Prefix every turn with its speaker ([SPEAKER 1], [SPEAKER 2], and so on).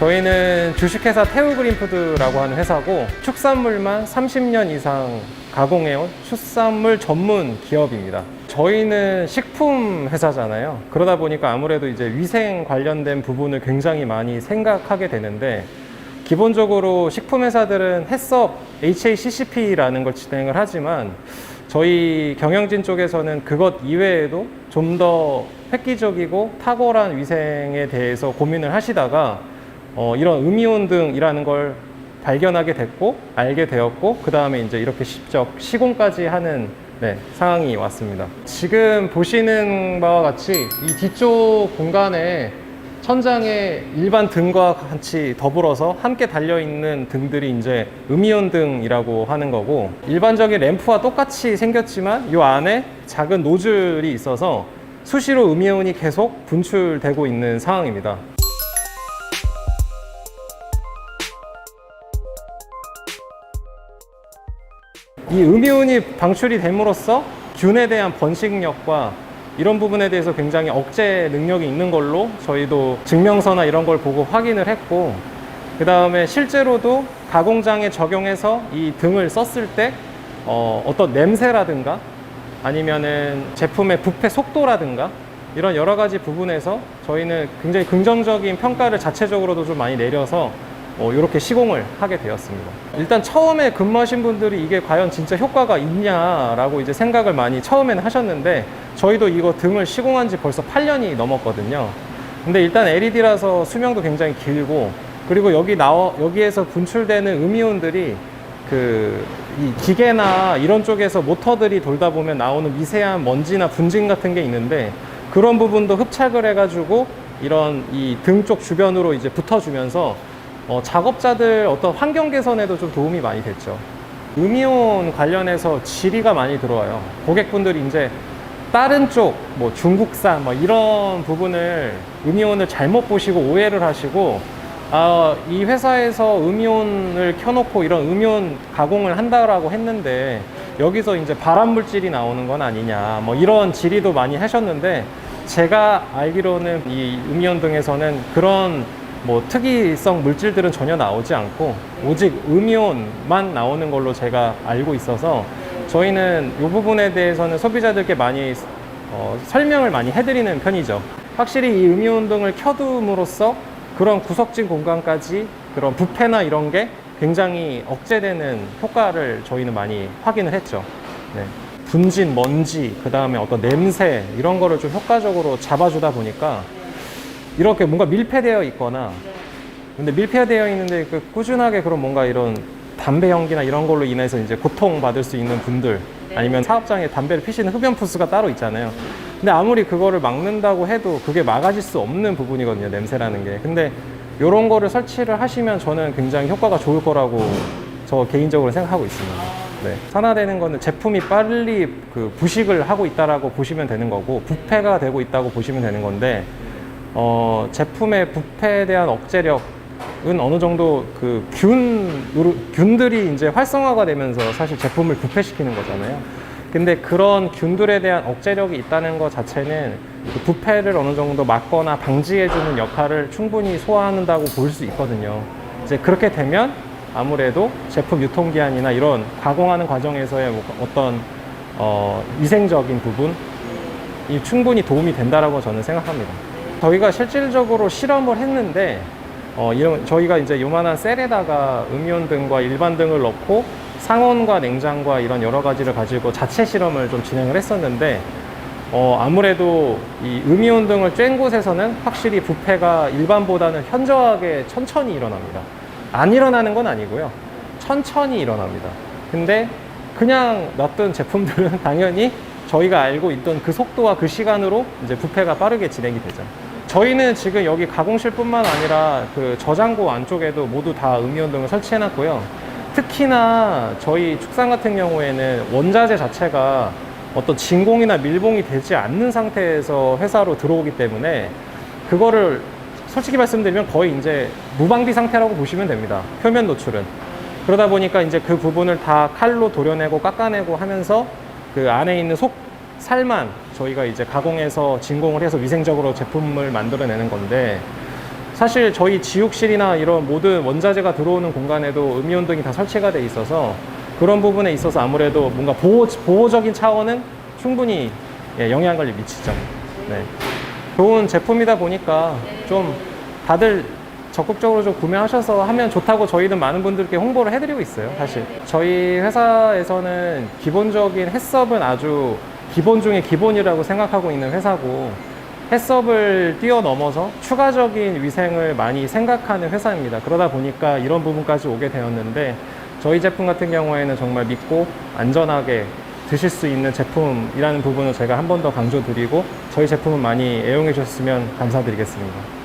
[SPEAKER 1] 저희는 주식회사 태우그린푸드라고 하는 회사고 축산물만 30년 이상 가공해온 축산물 전문 기업입니다. 저희는 식품 회사잖아요. 그러다 보니까 아무래도 이제 위생 관련된 부분을 굉장히 많이 생각하게 되는데 기본적으로 식품 회사들은 해썹 HACCP라는 걸 진행을 하지만 저희 경영진 쪽에서는 그것 이외에도 좀 더 획기적이고 탁월한 위생에 대해서 고민을 하시다가 어, 이런 음이온 등이라는 걸 발견하게 됐고 알게 되었고 그 다음에 이제 이렇게 직접 시공까지 하는 네, 상황이 왔습니다. 지금 보시는 바와 같이 이 뒤쪽 공간에 천장에 일반 등과 같이 더불어서 함께 달려 있는 등들이 이제 음이온 등이라고 하는 거고 일반적인 램프와 똑같이 생겼지만 이 안에 작은 노즐이 있어서 수시로 음이온이 계속 분출되고 있는 상황입니다. 이 음이온이 방출이 됨으로써 균에 대한 번식력과 이런 부분에 대해서 굉장히 억제 능력이 있는 걸로 저희도 증명서나 이런 걸 보고 확인을 했고 그 다음에 실제로도 가공장에 적용해서 이 등을 썼을 때 어, 어떤 냄새라든가 아니면은 제품의 부패 속도라든가 이런 여러 가지 부분에서 저희는 굉장히 긍정적인 평가를 자체적으로도 좀 많이 내려서 어, 이렇게 시공을 하게 되었습니다. 일단 처음에 근무하신 분들이 이게 과연 진짜 효과가 있냐라고 이제 생각을 많이 처음에는 하셨는데 저희도 이거 등을 시공한 지 벌써 8년이 넘었거든요. 근데 일단 LED라서 수명도 굉장히 길고 그리고 여기 나와 여기에서 분출되는 음이온들이 그 이 기계나 이런 쪽에서 모터들이 돌다 보면 나오는 미세한 먼지나 분진 같은 게 있는데 그런 부분도 흡착을 해가지고 이런 이 등 쪽 주변으로 이제 붙어주면서 어, 작업자들 어떤 환경 개선에도 좀 도움이 많이 됐죠. 음이온 관련해서 질의가 많이 들어와요. 고객분들이 이제 다른 쪽, 뭐 중국산, 뭐 이런 부분을 음이온을 잘못 보시고 오해를 하시고, 아, 이 회사에서 음이온을 켜놓고 이런 음이온 가공을 한다라고 했는데, 여기서 이제 발암 물질이 나오는 건 아니냐, 뭐 이런 질의도 많이 하셨는데, 제가 알기로는 이 음이온 등에서는 그런 뭐 특이성 물질들은 전혀 나오지 않고 오직 음이온만 나오는 걸로 제가 알고 있어서 저희는 이 부분에 대해서는 소비자들께 많이 어, 설명을 많이 해드리는 편이죠. 확실히 이 음이온 등을 켜둠으로써 그런 구석진 공간까지 그런 부패나 이런 게 굉장히 억제되는 효과를 저희는 많이 확인을 했죠. 네. 분진, 먼지, 그 다음에 어떤 냄새 이런 거를 좀 효과적으로 잡아주다 보니까 이렇게 뭔가 밀폐되어 있거나 근데 밀폐되어 있는데 그 꾸준하게 그런 뭔가 이런 담배 연기나 이런 걸로 인해서 이제 고통받을 수 있는 분들 아니면 사업장에 담배를 피시는 흡연 부스가 따로 있잖아요. 근데 아무리 그거를 막는다고 해도 그게 막아질 수 없는 부분이거든요. 냄새라는 게. 근데 이런 거를 설치를 하시면 저는 굉장히 효과가 좋을 거라고 저 개인적으로 생각하고 있습니다. 네. 산화되는 거는 제품이 빨리 그 부식을 하고 있다라고 보시면 되는 거고 부패가 되고 있다고 보시면 되는 건데 어, 제품의 부패에 대한 억제력은 어느 정도 그 균, 균들이 이제 활성화가 되면서 사실 제품을 부패시키는 거잖아요. 근데 그런 균들에 대한 억제력이 있다는 것 자체는 그 부패를 어느 정도 막거나 방지해주는 역할을 충분히 소화한다고 볼 수 있거든요. 이제 그렇게 되면 아무래도 제품 유통기한이나 이런 가공하는 과정에서의 뭐 어떤 어, 위생적인 부분이 충분히 도움이 된다라고 저는 생각합니다. 저희가 실질적으로 실험을 했는데 어, 이런 저희가 이제 요만한 셀에다가 음이온 등과 일반 등을 넣고 상온과 냉장과 이런 여러 가지를 가지고 자체 실험을 좀 진행을 했었는데 어, 아무래도 이 음이온 등을 쬐은 곳에서는 확실히 부패가 일반보다는 현저하게 천천히 일어납니다. 안 일어나는 건 아니고요. 천천히 일어납니다. 근데 그냥 놨던 제품들은 당연히 저희가 알고 있던 그 속도와 그 시간으로 이제 부패가 빠르게 진행이 되죠. 저희는 지금 여기 가공실뿐만 아니라 그 저장고 안쪽에도 모두 다 음이온 등을 설치해 놨고요. 특히나 저희 축산 같은 경우에는 원자재 자체가 어떤 진공이나 밀봉이 되지 않는 상태에서 회사로 들어오기 때문에 그거를 솔직히 말씀드리면 거의 이제 무방비 상태라고 보시면 됩니다. 표면 노출은. 그러다 보니까 이제 그 부분을 다 칼로 도려내고 깎아내고 하면서 그 안에 있는 속 살만 저희가 이제 가공해서 진공을 해서 위생적으로 제품을 만들어내는 건데 사실 저희 지육실이나 이런 모든 원자재가 들어오는 공간에도 음이온 등이 다 설치가 돼 있어서 그런 부분에 있어서 아무래도 뭔가 보호, 보호적인 차원은 충분히 예, 영향을 미치죠. 네. 좋은 제품이다 보니까 좀 다들 적극적으로 좀 구매하셔서 하면 좋다고 저희는 많은 분들께 홍보를 해드리고 있어요, 사실. 저희 회사에서는 기본적인 해썹은 아주 기본 중에 기본이라고 생각하고 있는 회사고, 해썹을 뛰어넘어서 추가적인 위생을 많이 생각하는 회사입니다. 그러다 보니까 이런 부분까지 오게 되었는데, 저희 제품 같은 경우에는 정말 믿고 안전하게 드실 수 있는 제품이라는 부분을 제가 한 번 더 강조드리고, 저희 제품은 많이 애용해 주셨으면 감사드리겠습니다.